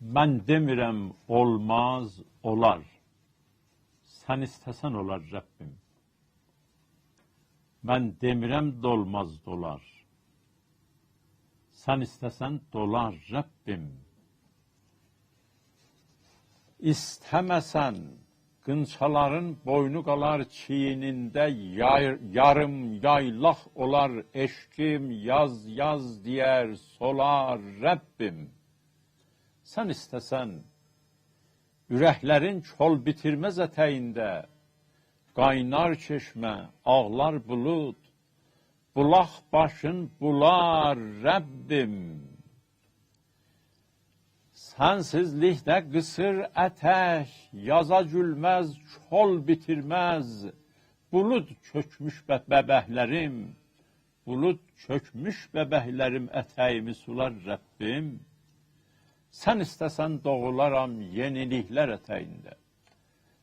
Ben demirem olmaz olar. Sen istesen olar Rabbim. Ben demirem dolmaz dolar. Sen istesen dolar Rabbim. İstemesen gınçaların boynu kalar çiğninde yar, yarım yaylak olar eşkim yaz yaz diğer solar Rabbim.'' Sən istəsən ürəklərin çol bitirməz ətəyində qaynar çeşmə, ağlar bulud, bulaq başın bular Rəbbim. Sensizlikdə qısır ətək, yaza gülməz, çol bitirməz. Bulud çökmüş bəbəhlərim, bulud çökmüş bəbəhlərim ətəyimi sular Rəbbim. Sen istesen doğularam yenilikler eteğinde.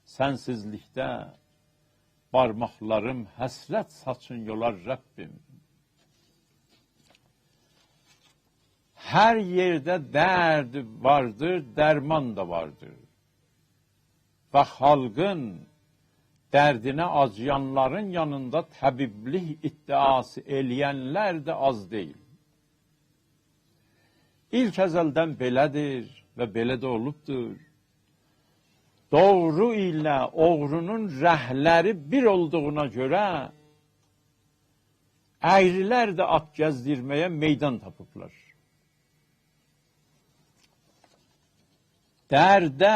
Sensizlikte parmaklarım həsrət saçın yolar Rəbbim. Hər yerdə dərd vardır, dərman da vardır. Və xalqın dərdinə acıyanların yanında təbiblik iddiası eləyənlər də az deyil. İlk ezelden belədir ve belə də olubdur. Doğru ile oğrunun rəhləri bir olduğuna göre əyrilər de at gezdirmeye meydan tapıblar. Dərdə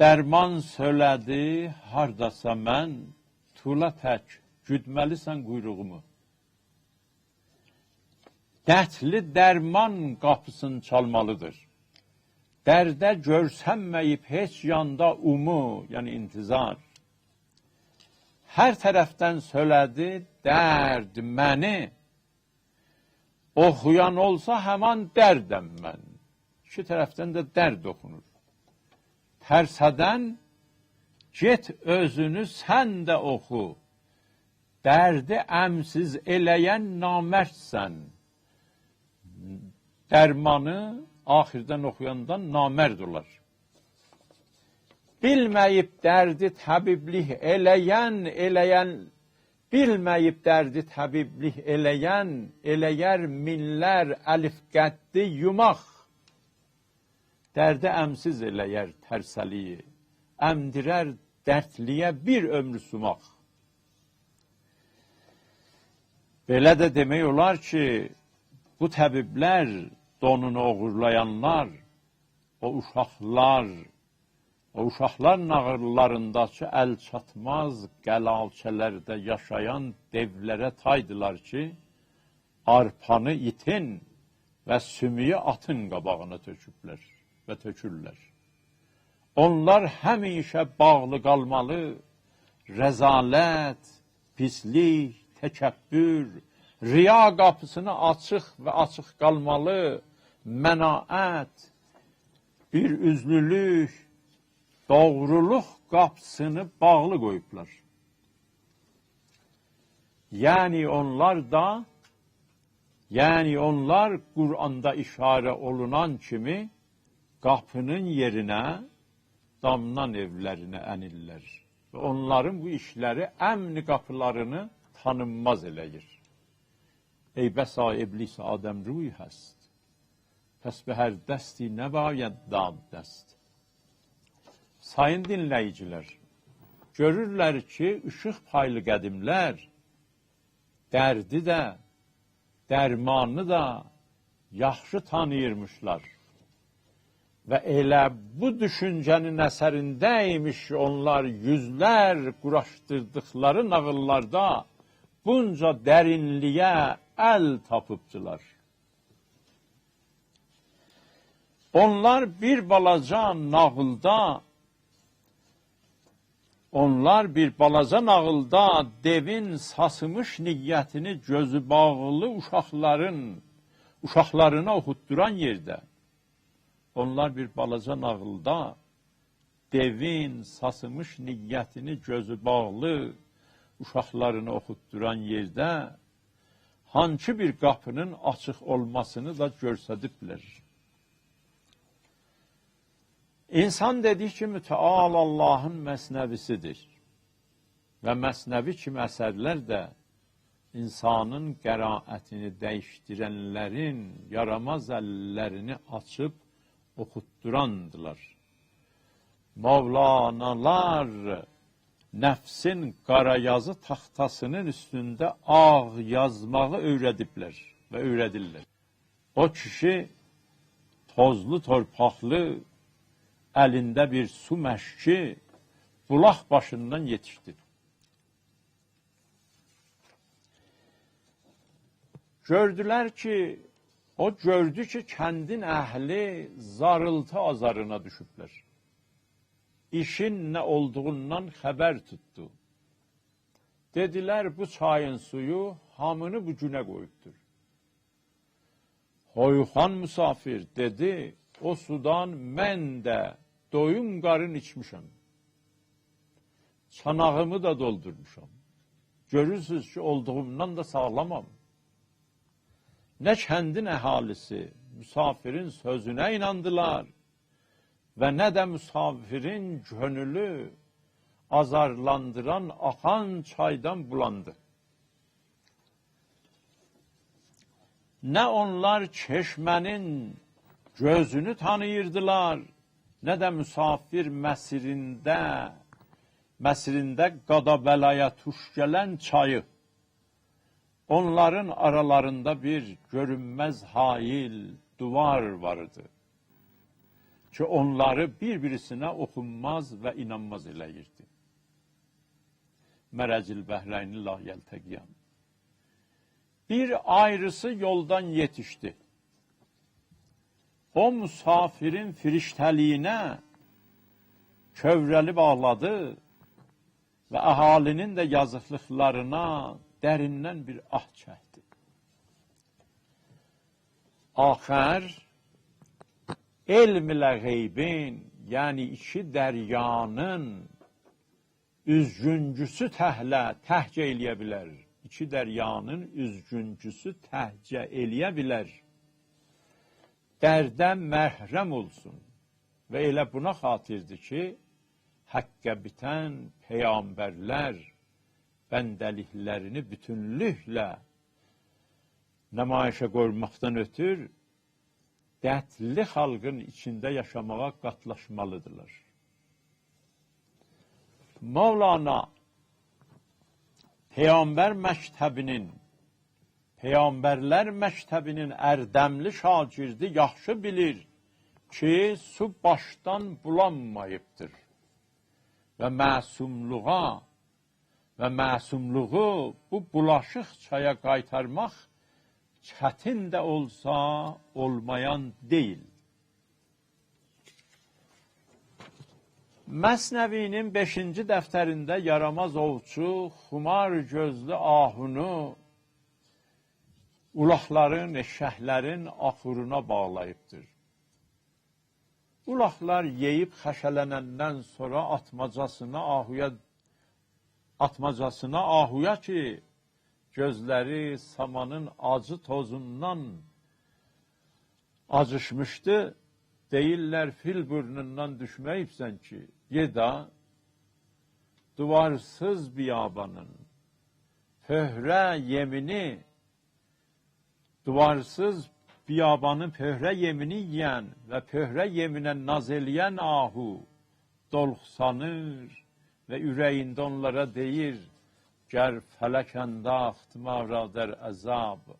dərman söylədi, hardasa mən, tula tək, güdməlisən quyruğumu. Dətli dərman qapısını çalmalıdır. Dərdə görsənməyib heç yanda umu, yəni intizar. Hər tərəfdən söylədi, dərd məni, oxuyan olsa həman dərdəm mən iki tərəfdən də dərd oxunur. Tərsədən get özünü sən də oxu. Dərdi əmsiz eləyən namərdsən. Dərmanı axirdən oxuyandan namərd olar. Bilməyib dərdi təbiblik eləyən, eləyən, bilməyib dərdi təbiblik eləyən, eləyər minlər əlif qəddi yumaq. Dərdə əmsiz eləyər tərsəliyi, əmdirər dərdliyə bir ömrü sumaq. Belə də demək olar ki, bu təbiblər, donunu uğurlayanlar, o uşaqlar, o uşaqlar nağırlarındakı əl çatmaz qəlalçələrdə yaşayan devlərə taydılar ki, arpanı itin və sümüyü atın qabağına töküblər və tökürlər. Onlar həmişə bağlı qalmalı, rəzalət, pislik, təkəbbür, riya qapısını açıq və açıq qalmalı, mənaət, bir üzlülük, doğruluq qapısını bağlı qoyublar. Yəni onlar da, yəni onlar Quranda işarə olunan kimi qapının yerinə damdan evlərinə ənirlər. Onların bu işləri əmni qapılarını tanınmaz eləyir. Bəsa iblis Adəm ruy həst. Pəs be hər dəsti nə bayəd dad dəst. Sayın dinləyicilər, görürlər ki, ışıq paylı qədimlər dərdi də, dərmanı da yaxşı tanıyırmışlar. Və elə bu düşüncənin əsərindəymiş onlar yüzlər quraşdırdıqları nağıllarda bunca dərinliyə əl tapıbdılar. Onlar bir balaca nağılda onlar bir balaca nağılda devin sasımış niyyətini gözü bağlı uşaqların uşaqlarına oxutduran yerdə Onlar bir balaca nağılda devin sasımış niyyətini gözü bağlı uşaqlarını oxutduran yerdə hansı bir qapının açıq olmasını da görsədiblər. İnsan dedik ki, müteal Allahın məsnəvisidir. Və məsnəvi kimi əsərlər də insanın qəraətini dəyişdirənlərin yaramaz əllərini açıb oxutdurandılar. Mavlanalar nəfsin qarayazı taxtasının üstündə ağ yazmağı öyrədiblər və öyrədirlər. O kişi tozlu torpaqlı əlində bir su məşki bulaq başından yetişdi. Gördülər ki, o gördü ki, kəndin əhli zarıltı azarına düşüblər. işin ne olduğundan haber tuttu. Dediler bu çayın suyu hamını bucuna koyuptur. Hoyhan musafir dedi o sudan men de doyum garın içmişim. Çanağımı da doldurmuşam. Görürsünüz ki olduğumdan da sağlamam. Ne kendin əhalisi müsafirin sözüne inandılar, ve ne de misafirin gönlü azarlandıran akan çaydan bulandı. Ne onlar çeşmenin gözünü tanıyırdılar, ne de misafir mesirinde, mesirinde gadabelaya tuş gelen çayı. Onların aralarında bir görünmez hail duvar vardı.'' Ki onları bir-birisine okunmaz ve inanmaz eləyirdi. Mərəcil bəhrəyni la yəltəqiyan. Bir ayrısı yoldan yetişti. O musafirin firiştəliyinə kövrəli bağladı və əhalinin də yazıqlıqlarına dərindən bir ah çəkdi. Axər elm ilə qeybin, yəni iki dəryanın üzgüncüsü təhlə, təhcə eləyə bilər. İki dəryanın üzgüncüsü təhcə eləyə bilər. Dərdən məhrəm olsun. Və elə buna xatirdir ki, həqqə bitən peyamberlər bəndəliklərini bütünlüklə nümayişə qoymaqdan ötür, dərdli xalqın içində yaşamağa qatlaşmalıdırlar. Mevlana Peygamber məktəbinin, Peygamberlər məktəbinin ərdəmli şagirdi yaxşı bilir ki, su başdan bulanmayıbdır və məsumluğa və məsumluğu bu bulaşıq çaya qaytarmaq çətin də olsa olmayan deyil. Məsnəvinin 5-ci dəftərində yaramaz ovçu xumar gözlü ahunu ulaqların, eşşəhlərin axuruna bağlayıbdır. Ulaqlar yeyib xəşələnəndən sonra atmacasına ahuya atmacasına ahuya ki, gözləri samanın acı tozundan acışmışdı, deyirlər fil burnundan düşməyibsən ki, yeda duvarsız biyabanın. Pöhrə yemini duvarsız biyabanın pöhrə yemini yeyən və pöhrə yeminə naz eləyən ahu dolxsanır, ve yüreğinde onlara deyir, گر فلک انداخت ما را در عذاب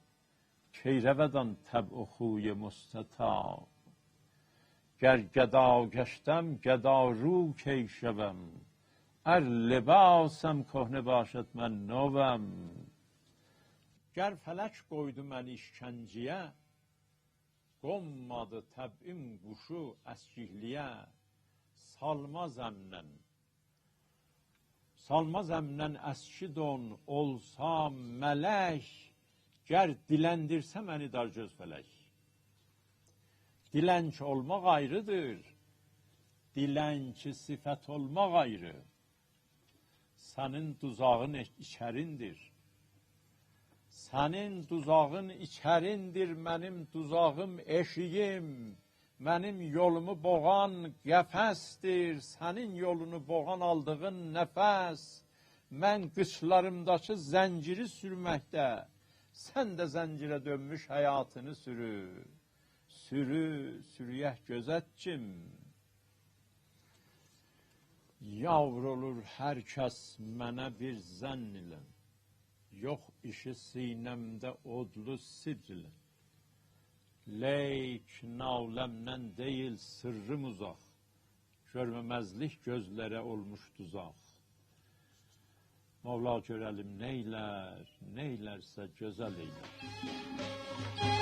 کی رود آن طبع و خوی مستطاب؟ گر گدا گشتم گدا رو کی شوم؟ ار لباسم کهنه باشد من نوم. گر فلک قویدو من işkənciyə, qonmadı طبعیم قوشو əskikliyə, salmaz əmnən Salmaz əmnən əski don olsam mələk, gər diləndirsə məni dar göz fələk. Dilənç olmaq ayrıdır, dilənçi sifət olmaq ayrı. Sənin duzağın içərindir. Sənin duzağın içərindir, mənim duzağım eşiyim. Mənim yolumu boğan qəfəsdir, sənin yolunu boğan aldığın nəfəs. Mən qıçlarımdakı zənciri sürməkdə, sən də zəncirə dönmüş həyatını sürü. Sürü, sürüyək gözətçim. Yavr olur hər kəs mənə bir zənn ilə. Yox işi sinəmdə odlu sidr ilə. Leyk navlemnen değil sırrım uzak. Görmemezlik gözlere olmuş tuzak. Mevla görelim neyler, neylerse güzel eyler.